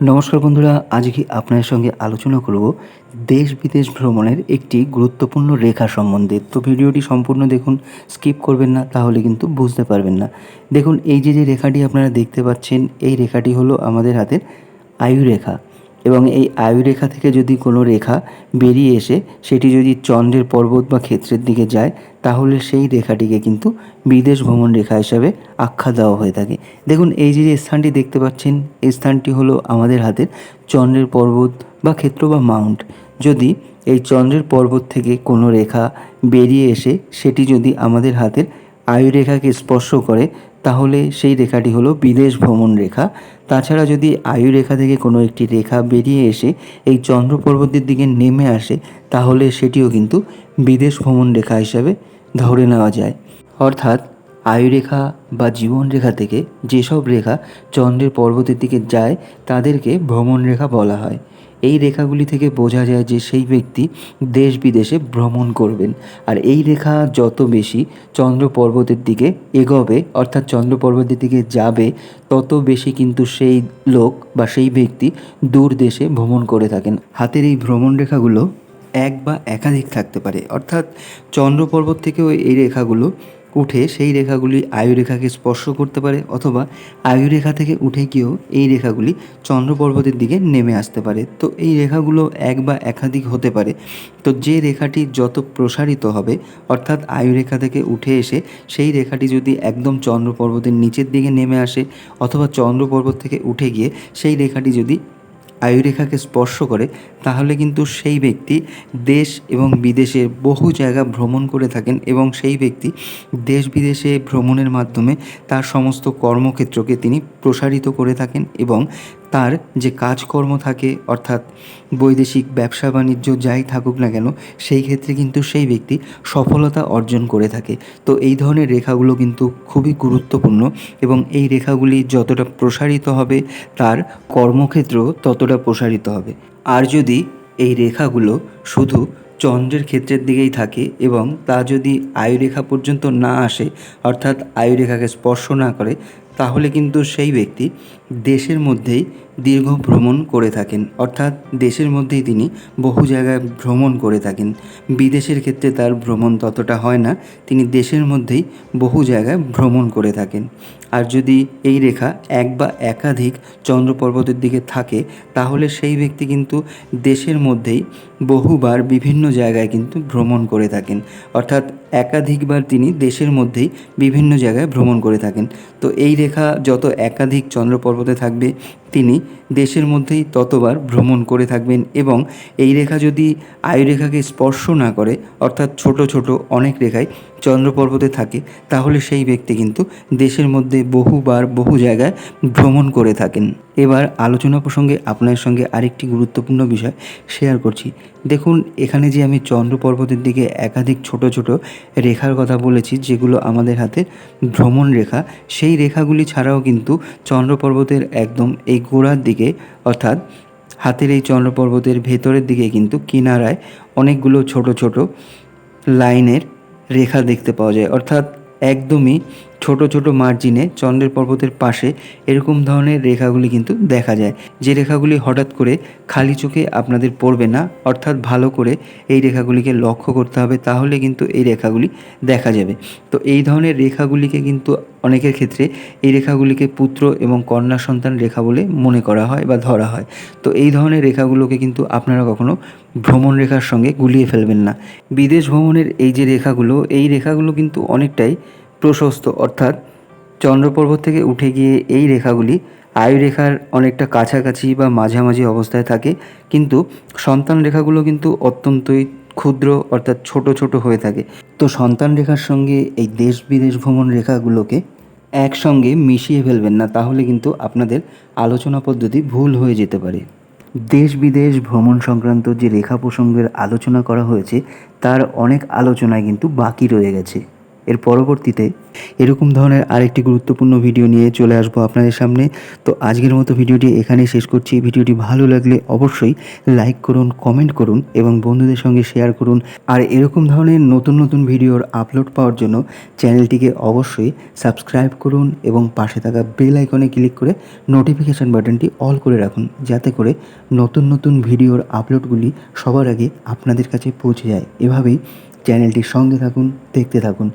নমস্কার বন্ধুরা, আজকে আপনাদের সঙ্গে আলোচনা করব দেশ বিদেশ ভ্রমণের একটি গুরুত্বপূর্ণ রেখা সম্বন্ধে। তো ভিডিওটি সম্পূর্ণ দেখুন, স্কিপ করবেন না, তাহলে কিন্তু বুঝতে পারবেন না। দেখুন, এই যে যে রেখাটি আপনারা দেখতে পাচ্ছেন, এই রেখাটি হলো আমাদের হাতের আয়ু রেখা। এবং এই আয়ু রেখা থেকে যদি কোনো রেখা বেরিয়ে এসে সেটি যদি চন্দ্রের পর্বত বা ক্ষেত্রের দিকে যায়, তাহলে সেই রেখাটিকে কিন্তু বিদেশ ভ্রমণ রেখা হিসাবে আখ্যা দেওয়া হয়ে থাকে। দেখুন, এই যে স্থানটি দেখতে পাচ্ছেন, এই স্থানটি হলো আমাদের হাতের চন্দ্রের পর্বত বা ক্ষেত্র বা মাউন্ট। যদি এই চন্দ্রের পর্বত থেকে কোনো রেখা বেরিয়ে এসে সেটি যদি আমাদের হাতের আয়ু রেখাকে স্পর্শ করে তাহলে সেই রেখাটি হলো বিদেশ ভ্রমণ রেখা। তাছাড়া যদি আয়ু রেখা থেকে কোনো একটি রেখা বেরিয়ে এসে এই চন্দ্র পর্বতের দিকে নেমে আসে, তাহলে সেটিও কিন্তু বিদেশ ভ্রমণ রেখা হিসাবে ধরে নেওয়া যায়। অর্থাৎ আয়ুরেখা বা জীবন রেখা থেকে যেসব রেখা চন্দ্রের পর্বতের দিকে যায়, তাদেরকে ভ্রমণ রেখা বলা হয়। এই রেখাগুলি থেকে বোঝা যায় যে সেই ব্যক্তি দেশ বিদেশে ভ্রমণ করবেন। আর এই রেখা যত বেশি চন্দ্র পর্বতের দিকে এগোবে, অর্থাৎ চন্দ্র পর্বতের দিকে যাবে, তত বেশি কিন্তু সেই লোক বা সেই ব্যক্তি দূর দেশে ভ্রমণ করে থাকেন। হাতের এই ভ্রমণ রেখাগুলো এক বা একাধিক থাকতে পারে। অর্থাৎ চন্দ্র পর্বত থেকেও এই রেখাগুলো উঠে সেই রেখাগুলি আয়ু রেখাকে স্পর্শ করতে পারে অথবা আয়ু রেখা থেকে উঠে গিয়েও এই রেখাগুলি চন্দ্র পর্বতের দিকে নেমে আসতে পারে। তো এই রেখাগুলো এক বা একাধিক হতে পারে। তো যে রেখাটি যত প্রসারিত হবে, অর্থাৎ আয়ু রেখা থেকে উঠে এসে সেই রেখাটি যদি একদম চন্দ্র পর্বতের নিচের দিকে নেমে আসে অথবা চন্দ্র পর্বত থেকে উঠে গিয়ে সেই রেখাটি যদি আয়ুরেখাকে স্পর্শ করে, তাহলে কিন্তু সেই ব্যক্তি দেশ এবং বিদেশে বহু জায়গা ভ্রমণ করে থাকেন এবং সেই ব্যক্তি দেশ বিদেশে ভ্রমণের মাধ্যমে তার সমস্ত কর্মক্ষেত্রকে তিনি প্রসারিত করে থাকেন এবং তার যে কাজকর্ম থাকে, অর্থাৎ বৈদেশিক ব্যবসা বাণিজ্য যাই থাকুক না কেন, সেই ক্ষেত্রে কিন্তু সেই ব্যক্তি সফলতা অর্জন করে থাকে। তো এই ধরনের রেখাগুলো কিন্তু খুবই গুরুত্বপূর্ণ এবং এই রেখাগুলি যতটা প্রসারিত হবে, তার কর্মক্ষেত্র ততটা প্রসারিত হবে। আর যদি এই রেখাগুলো শুধু চন্দ্রের ক্ষেত্রের দিকেই থাকে এবং তা যদি আয়ুরেখা পর্যন্ত না আসে, অর্থাৎ আয়ুরেখাকে স্পর্শ না করে তাহলে কিন্তু সেই ব্যক্তি দেশের মধ্যেই দীর্ঘ ভ্রমণ করে থাকেন। অর্থাৎ দেশের মধ্যেই তিনি বহু জায়গায় ভ্রমণ করে থাকেন। বিদেশের ক্ষেত্রে তার ভ্রমণ ততটা হয় না, তিনি দেশের মধ্যেই বহু জায়গায় ভ্রমণ করে থাকেন। আর যদি এই রেখা এক বা একাধিক চন্দ্র পর্বতের দিকে থাকে, তাহলে সেই ব্যক্তি কিন্তু দেশের মধ্যেই বহুবার বিভিন্ন জায়গায় কিন্তু ভ্রমণ করে থাকেন। অর্থাৎ একাধিকবার তিনি দেশের মধ্যেই বিভিন্ন জায়গায় ভ্রমণ করে থাকেন। তো এই রেখা যত একাধিক চন্দ্রপর্বতে থাকবে, তিনি দেশের মধ্যেই ততবার ভ্রমণ করে থাকবেন এবং এই রেখা যদি আয়ুরেখাকে স্পর্শ না করে, অর্থাৎ ছোট ছোট অনেক রেখায় চন্দ্র পর্বতে থাকে, তাহলে সেই ব্যক্তি কিন্তু দেশের মধ্যে বহুবার বহু জায়গায় ভ্রমণ করে থাকেন। এবার আলোচনা প্রসঙ্গে আপনার সঙ্গে আরেকটি গুরুত্বপূর্ণ বিষয় শেয়ার করছি। দেখুন, এখানে যে আমি চন্দ্র পর্বতের দিকে একাধিক ছোট ছোট রেখার কথা বলেছি, যেগুলো আমাদের হাতে ভ্রমণ রেখা, সেই রেখাগুলি ছাড়াও কিন্তু চন্দ্র পর্বতের একদম এই গোড়ার দিকে, অর্থাৎ হাতের এই চন্দ্র পর্বতের ভেতরের দিকে কিন্তু কিনারায় অনেকগুলো ছোট ছোট লাইনের রেখা দেখতে পাওয়া যায়। অর্থাৎ একদমই ছোট ছোট মার্জিনে চন্দ্রের পর্বতের পাশে এরকম ধরনের রেখাগুলি কিন্তু দেখা যায়। যে রেখাগুলি হঠাৎ করে খালি চোখে আপনাদের পড়বে না, অর্থাৎ ভালো করে এই রেখাগুলিকে লক্ষ্য করতে হবে, তাহলে কিন্তু এই রেখাগুলি দেখা যাবে। তো এই ধরনের রেখাগুলিকে কিন্তু অনেকের ক্ষেত্রে এই রেখাগুলিকে পুত্র এবং কন্যা সন্তান রেখা বলে মনে করা হয় বা ধরা হয়। তো এই ধরনের রেখাগুলোকে কিন্তু আপনারা কখনো ভ্রমণ রেখার সঙ্গে গুলিয়ে ফেলবেন না। বিদেশ ভ্রমণের এই যে রেখাগুলো, এই রেখাগুলো কিন্তু অনেকটাই প্রশস্ত, অর্থাৎ চন্দ্রপর্বত থেকে উঠে গিয়ে এই রেখাগুলি আয়ু রেখার অনেকটা কাছাকাছি বা মাঝামাঝি অবস্থায় থাকে, কিন্তু সন্তান রেখাগুলো কিন্তু অত্যন্তই ক্ষুদ্র, অর্থাৎ ছোট ছোট হয়ে থাকে। তো সন্তান রেখার সঙ্গে এই দেশ বিদেশ ভ্রমণ রেখাগুলোকে একসঙ্গে মিশিয়ে ফেলবেন না, তাহলে কিন্তু আপনাদের আলোচনা পদ্ধতি ভুল হয়ে যেতে পারে। দেশ বিদেশ ভ্রমণ সংক্রান্ত যে রেখা প্রসঙ্গের আলোচনা করা হয়েছে, তার অনেক আলোচনায় কিন্তু বাকি রয়ে গেছে। এর পরবর্তীতে এরকম ধরনের আরেকটি গুরুত্বপূর্ণ ভিডিও নিয়ে চলে আসব আপনাদের সামনে। তো আজকের মতো ভিডিওটি এখানেই শেষ করছি। ভিডিওটি ভালো লাগলে অবশ্যই লাইক করুন, কমেন্ট করুন এবং বন্ধুদের সঙ্গে শেয়ার করুন। আর এরকম ধরনের নতুন নতুন ভিডিওর আপলোড পাওয়ার জন্য চ্যানেলটিকে অবশ্যই সাবস্ক্রাইব করুন এবং পাশে থাকা বেল আইকনে ক্লিক করে নোটিফিকেশান বাটনটি অল করে রাখুন, যাতে করে নতুন নতুন ভিডিওর আপলোডগুলি সবার আগে আপনাদের কাছে পৌঁছে যায়। এভাবেই চ্যানেলটির সঙ্গে থাকুন, দেখতে থাকুন।